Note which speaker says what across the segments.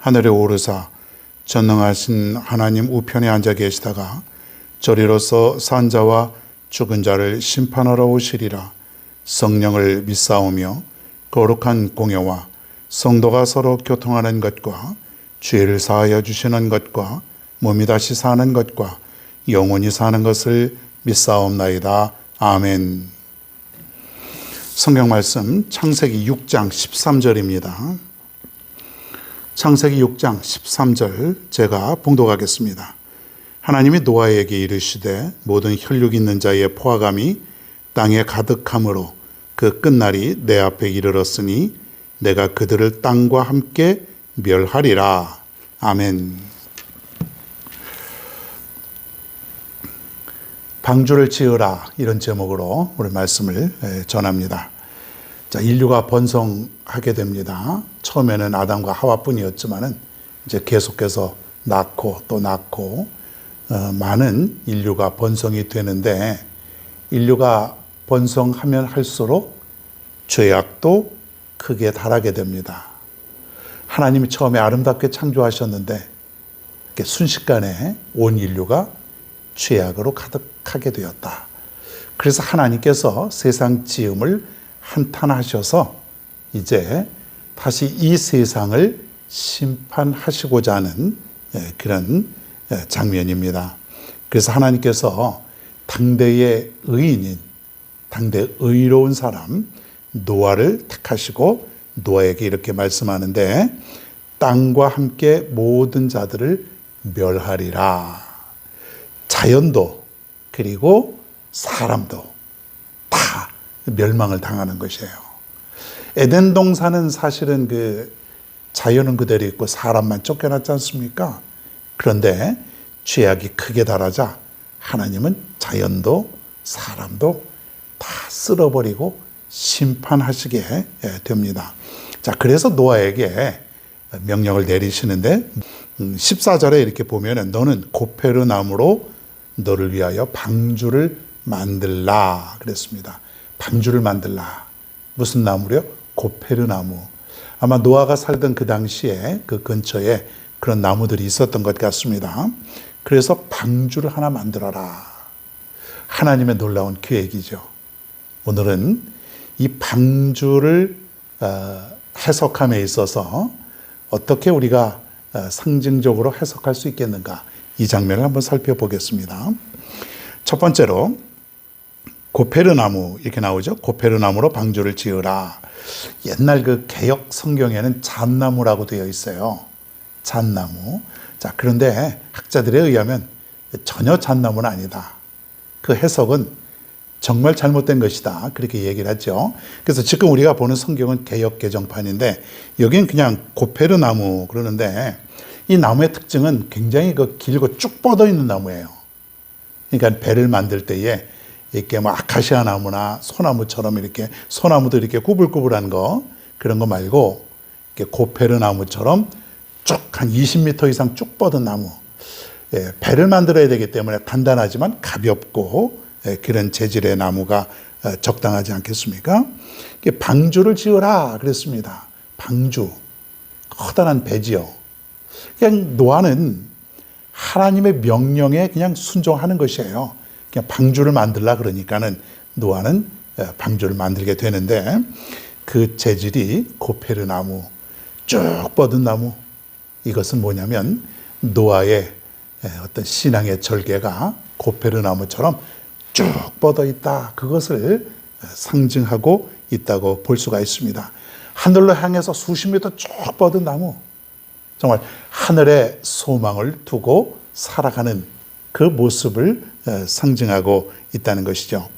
Speaker 1: 하늘에 오르사 전능하신 하나님 우편에 앉아 계시다가 저리로서 산자와 죽은 자를 심판하러 오시리라 성령을 믿사오며 거룩한 공예와 성도가 서로 교통하는 것과 죄를 사하여 주시는 것과 몸이 다시 사는 것과 영원히 사는 것을 믿사옵나이다. 아멘. 성경 말씀 창세기 6장 13절입니다. 창세기 6장 13절 제가 봉독하겠습니다. 하나님이 노아에게 이르시되 모든 혈육 있는 자의 포화감이 땅에 가득함으로 그 끝날이 내 앞에 이르렀으니 내가 그들을 땅과 함께 멸하리라. 아멘. 방주를 지으라 이런 제목으로 우리 말씀을 전합니다. 자, 인류가 번성하게 됩니다. 처음에는 아담과 하와뿐이었지만은 이제 계속해서 낳고 또 낳고 어, 많은 인류가 번성이 되는데 인류가 번성하면 할수록 죄악도 크게 달하게 됩니다. 하나님이 처음에 아름답게 창조하셨는데 순식간에 온 인류가 죄악으로 가득하게 되었다. 그래서 하나님께서 세상 지음을 한탄하셔서 이제 다시 이 세상을 심판하시고자 하는 예, 그런 예, 장면입니다. 그래서 하나님께서 당대의 의인인, 당대 의로운 사람 노아를 택하시고 노아에게 이렇게 말씀하는데 땅과 함께 모든 자들을 멸하리라. 자연도 그리고 사람도 다 멸망을 당하는 것이에요. 에덴 동산은 사실은 그 자연은 그대로 있고 사람만 쫓겨났지 않습니까? 그런데 죄악이 크게 달하자 하나님은 자연도 사람도 다 쓸어버리고 심판하시게 됩니다. 자, 그래서 노아에게 명령을 내리시는데 14절에 음, 이렇게 보면 너는 고페르 나무로 너를 위하여 방주를 만들라 그랬습니다. 방주를 만들라. 무슨 나무요? 고페르 나무. 아마 노아가 살던 그 당시에 그 근처에 그런 나무들이 있었던 것 같습니다. 그래서 방주를 하나 만들어라. 하나님의 놀라운 계획이죠. 오늘은 이 방주를 어, 해석함에 있어서 어떻게 우리가 어, 상징적으로 해석할 수 있겠는가? 이 장면을 한번 살펴보겠습니다. 첫 번째로 고페르나무 이렇게 나오죠. 고페르나무로 방주를 지으라. 옛날 그 개혁 성경에는 잣나무라고 되어 있어요. 잣나무. 자, 그런데 학자들에 의하면 전혀 잣나무는 아니다. 그 해석은 정말 잘못된 것이다. 그렇게 얘기를 하죠. 그래서 지금 우리가 보는 성경은 개혁 개정판인데 여기는 그냥 고페르나무 그러는데 이 나무의 특징은 굉장히 그 길고 쭉 뻗어 있는 나무예요. 그러니까 배를 만들 때에 이렇게 뭐 아카시아 나무나 소나무처럼 이렇게 소나무도 이렇게 구불구불한 거 그런 거 말고 이렇게 고페르 나무처럼 쭉 한 20m 이상 쭉 뻗은 나무. 예, 배를 만들어야 되기 때문에 단단하지만 가볍고 예, 그런 재질의 나무가 어, 적당하지 않겠습니까? 방주를 지어라 그랬습니다. 방주. 커다란 배지요. 그냥 노아는 하나님의 명령에 그냥 순종하는 것이에요. 그냥 방주를 만들라 그러니까는 노아는 어, 방주를 만들게 되는데 그 재질이 고페르 나무, 쭉 뻗은 나무. 이것은 뭐냐면 노아의 어떤 신앙의 절개가 고페르 나무처럼 쭉 뻗어 있다. 그것을 상징하고 있다고 볼 수가 있습니다. 하늘로 향해서 수십 미터 쭉 뻗은 나무. 정말 하늘에 소망을 두고 살아가는 그 모습을 상징하고 있다는 것이죠.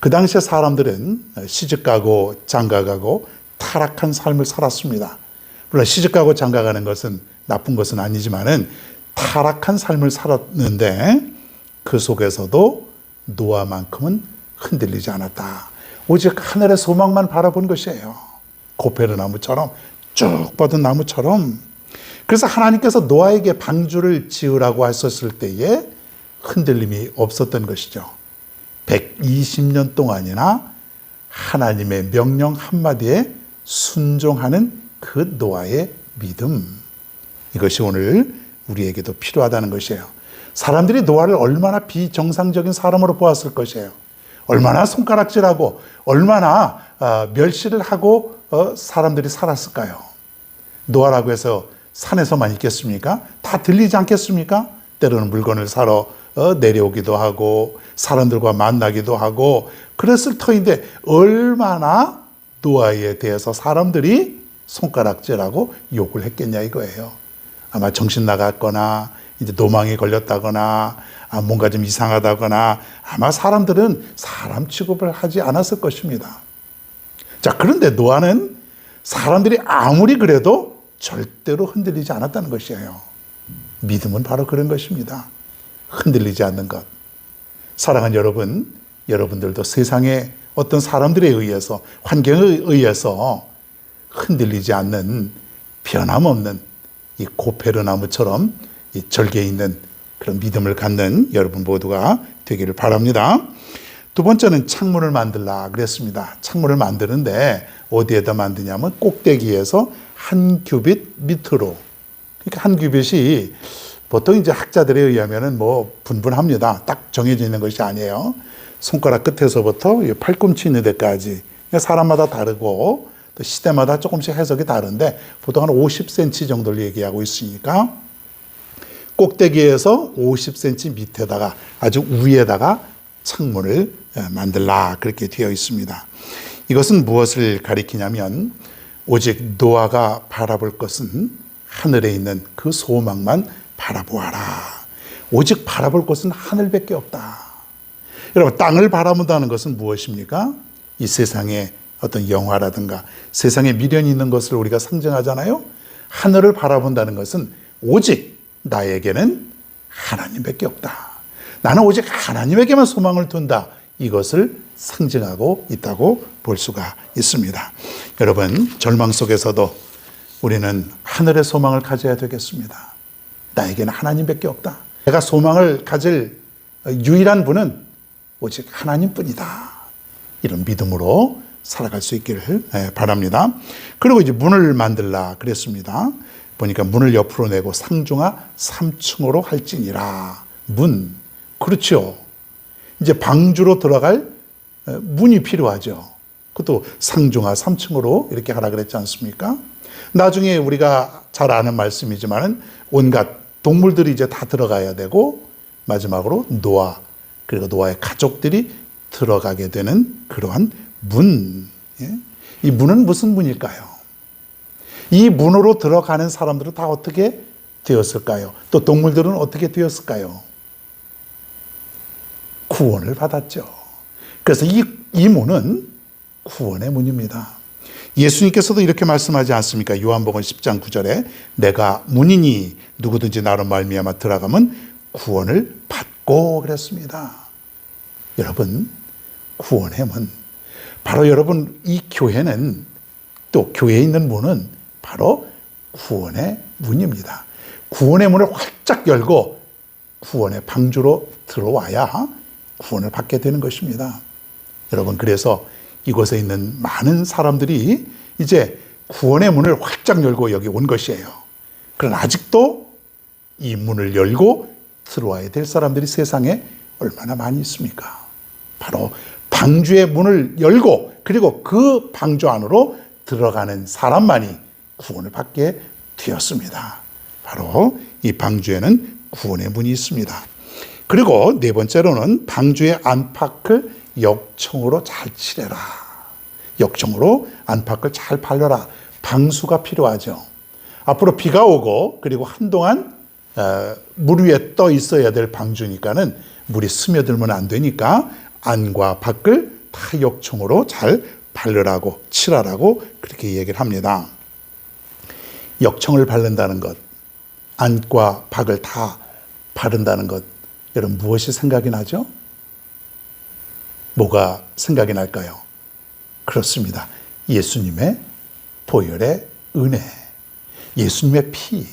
Speaker 1: 그 당시에 사람들은 시집가고 장가가고 타락한 삶을 살았습니다. 물론 시집가고 장가가는 것은 나쁜 것은 아니지만은 타락한 삶을 살았는데 그 속에서도 노아만큼은 흔들리지 않았다. 오직 하늘의 소망만 바라본 것이에요. 고페르 나무처럼 쭉 뻗은 나무처럼. 그래서 하나님께서 노아에게 방주를 지으라고 하셨을 때에 흔들림이 없었던 것이죠. 120년 동안이나 하나님의 명령 한마디에 순종하는 그 노아의 믿음. 이것이 오늘 우리에게도 필요하다는 것이에요. 사람들이 노아를 얼마나 비정상적인 사람으로 보았을 것이에요. 얼마나 손가락질하고 얼마나 어, 멸시를 하고 어, 사람들이 살았을까요? 노아라고 해서 산에서만 있겠습니까? 다 들리지 않겠습니까? 때로는 물건을 사러 어, 내려오기도 하고 사람들과 만나기도 하고 그랬을 터인데 얼마나 노아에 대해서 사람들이 손가락질하고 욕을 했겠냐 이거예요. 아마 정신 나갔거나 이제 노망에 걸렸다거나 아, 뭔가 좀 이상하다거나 아마 사람들은 사람 취급을 하지 않았을 것입니다. 자, 그런데 노아는 사람들이 아무리 그래도 절대로 흔들리지 않았다는 것이에요. 믿음은 바로 그런 것입니다. 흔들리지 않는 것. 사랑하는 여러분, 여러분들도 세상에 어떤 사람들에 의해서, 환경에 의해서 흔들리지 않는 변함없는 이 고페르 나무처럼 이 절개 있는 그런 믿음을 갖는 여러분 모두가 되기를 바랍니다. 두 번째는 창문을 만들라 그랬습니다. 창문을 만드는데 어디에다 만드냐면 꼭대기에서 한 규빗 밑으로. 그러니까 한 규빗이 보통 이제 학자들에 의하면은 뭐 분분합니다. 딱 정해져 있는 것이 아니에요. 손가락 끝에서부터 팔꿈치 있는 데까지. 사람마다 다르고 또 시대마다 조금씩 해석이 다른데 보통 한 50cm 정도를 얘기하고 있으니까 꼭대기에서 50cm 밑에다가 아주 위에다가 창문을 만들라 그렇게 되어 있습니다. 이것은 무엇을 가리키냐면 오직 노아가 바라볼 것은 하늘에 있는 그 소망만 바라보아라. 오직 바라볼 것은 하늘밖에 없다. 여러분 땅을 바라본다는 것은 무엇입니까? 이 세상에 어떤 영화라든가 세상에 미련이 있는 것을 우리가 상징하잖아요. 하늘을 바라본다는 것은 오직 나에게는 하나님밖에 없다. 나는 오직 하나님에게만 소망을 둔다. 이것을 상징하고 있다고 볼 수가 있습니다. 여러분, 절망 속에서도 우리는 하늘의 소망을 가져야 되겠습니다. 나에게는 하나님밖에 없다. 내가 소망을 가질 유일한 분은 오직 하나님뿐이다. 이런 믿음으로 살아갈 수 있기를 바랍니다. 그리고 이제 문을 만들라 그랬습니다. 보니까 문을 옆으로 내고 상중하 3층으로 할지니라. 문. 그렇죠. 이제 방주로 들어갈 문이 필요하죠. 그것도 상중하 3층으로 이렇게 하라 그랬지 않습니까? 나중에 우리가 잘 아는 말씀이지만 온갖 동물들이 이제 다 들어가야 되고 마지막으로 노아 그리고 노아의 가족들이 들어가게 되는 그러한 문. 예? 이 문은 무슨 문일까요? 이 문으로 들어가는 사람들은 다 어떻게 되었을까요? 또 동물들은 어떻게 되었을까요? 구원을 받았죠. 그래서 이, 이 문은 구원의 문입니다. 예수님께서도 이렇게 말씀하지 않습니까? 요한복음 10장 9절에 내가 문이니 누구든지 나로 말미암아 들어가면 구원을 받고 그랬습니다. 여러분, 구원의 문. 바로 여러분 이 교회는 또 교회에 있는 문은 바로 구원의 문입니다. 구원의 문을 활짝 열고 구원의 방주로 들어와야 구원을 받게 되는 것입니다. 여러분 그래서 이곳에 있는 많은 사람들이 이제 구원의 문을 활짝 열고 여기 온 것이에요. 그러나 아직도 이 문을 열고 들어와야 될 사람들이 세상에 얼마나 많이 있습니까? 바로 방주의 문을 열고 그리고 그 방주 안으로 들어가는 사람만이 구원을 받게 되었습니다. 바로 이 방주에는 구원의 문이 있습니다. 그리고 네 번째로는 방주의 안팎을 역청으로 잘 칠해라. 역청으로 안팎을 잘 발려라. 방수가 필요하죠. 앞으로 비가 오고 그리고 한동안 어, 물 위에 떠 있어야 될 방주니까는 물이 스며들면 안 되니까 안과 밖을 다 역청으로 잘 발르라고 칠하라고 그렇게 얘기를 합니다. 역청을 바른다는 것, 안과 박을 다 바른다는 것, 여러분 무엇이 생각이 나죠? 뭐가 생각이 날까요? 그렇습니다. 예수님의 보혈의 은혜, 예수님의 피,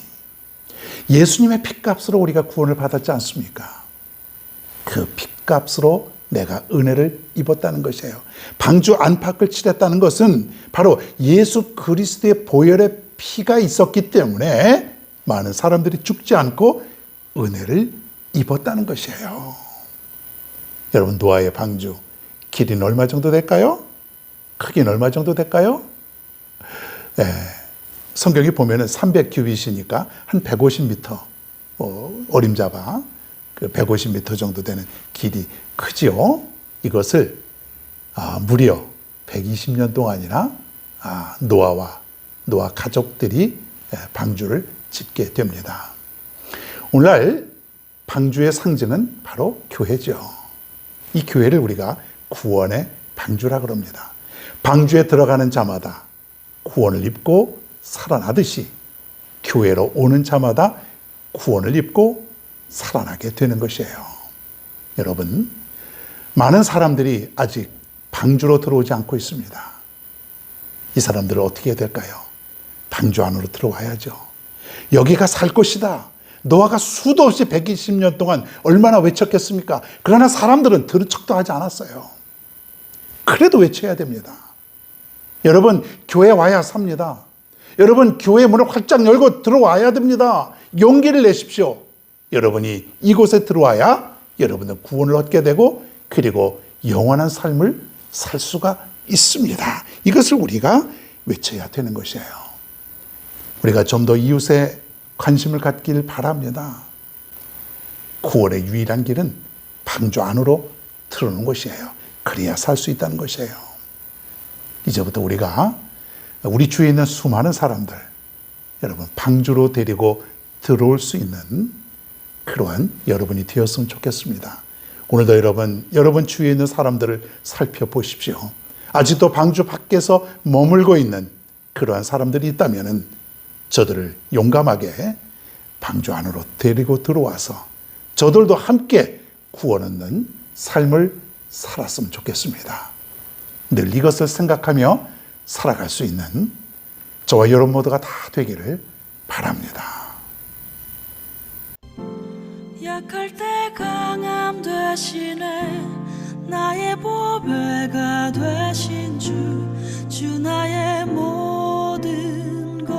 Speaker 1: 예수님의 피값으로 우리가 구원을 받았지 않습니까? 그 피값으로 내가 은혜를 입었다는 것이에요. 방주 안팎을 칠했다는 것은 바로 예수 그리스도의 보혈의 피가 있었기 때문에 많은 사람들이 죽지 않고 은혜를 입었다는 것이에요. 여러분 노아의 방주 길이는 얼마 정도 될까요? 크기는 얼마 정도 될까요? 예, 성경이 보면은 300규빗이니까 한 150m 어, 어림잡아 그 150m 정도 되는 길이 크지요. 이것을 아, 무려 120년 동안이나 아, 노아와 노아 가족들이 예, 방주를 짓게 됩니다. 오늘날 방주의 상징은 바로 교회죠. 이 교회를 우리가 구원의 방주라 그럽니다. 방주에 들어가는 자마다 구원을 입고 살아나듯이 교회로 오는 자마다 구원을 입고 살아나게 되는 것이에요. 여러분, 많은 사람들이 아직 방주로 들어오지 않고 있습니다. 이 사람들은 어떻게 해야 될까요? 방주 안으로 들어와야죠. 여기가 살 곳이다. 노아가 수도 없이 120년 동안 얼마나 외쳤겠습니까? 그러나 사람들은 들은 척도 하지 않았어요. 그래도 외쳐야 됩니다. 여러분, 교회 와야 삽니다. 여러분, 교회 문을 활짝 열고 들어와야 됩니다. 용기를 내십시오. 여러분이 이곳에 들어와야 여러분은 구원을 얻게 되고 그리고 영원한 삶을 살 수가 있습니다. 이것을 우리가 외쳐야 되는 것이에요. 우리가 좀 더 이웃에 관심을 갖길 바랍니다. 구원의 유일한 길은 방주 안으로 들어오는 것이에요. 그래야 살 수 있다는 것이에요. 이제부터 우리가 우리 주위에 있는 수많은 사람들, 여러분, 방주로 데리고 들어올 수 있는 그러한 여러분이 되었으면 좋겠습니다. 오늘도 여러분, 여러분 주위에 있는 사람들을 살펴보십시오. 아직도 방주 밖에서 머물고 있는 그러한 사람들이 있다면 저들을 용감하게 방주 안으로 데리고 들어와서 저들도 함께 구원 얻는 삶을 살았으면 좋겠습니다. 늘 이것을 생각하며 살아갈 수 있는 저와 여러분 모두가 다 되기를 바랍니다.
Speaker 2: 약할 때 강함 되시네 나의 보배가 되신 주, 주 나의 모든 것.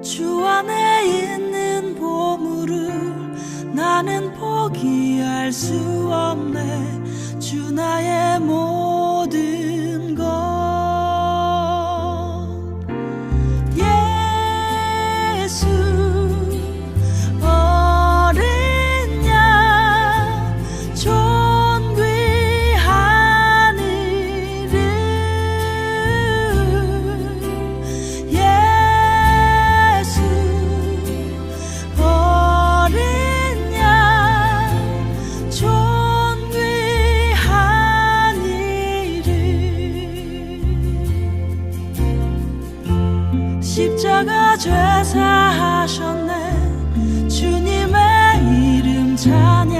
Speaker 2: 주 안에 있는 보물을 나는 포기할 수 주 나의 모 이름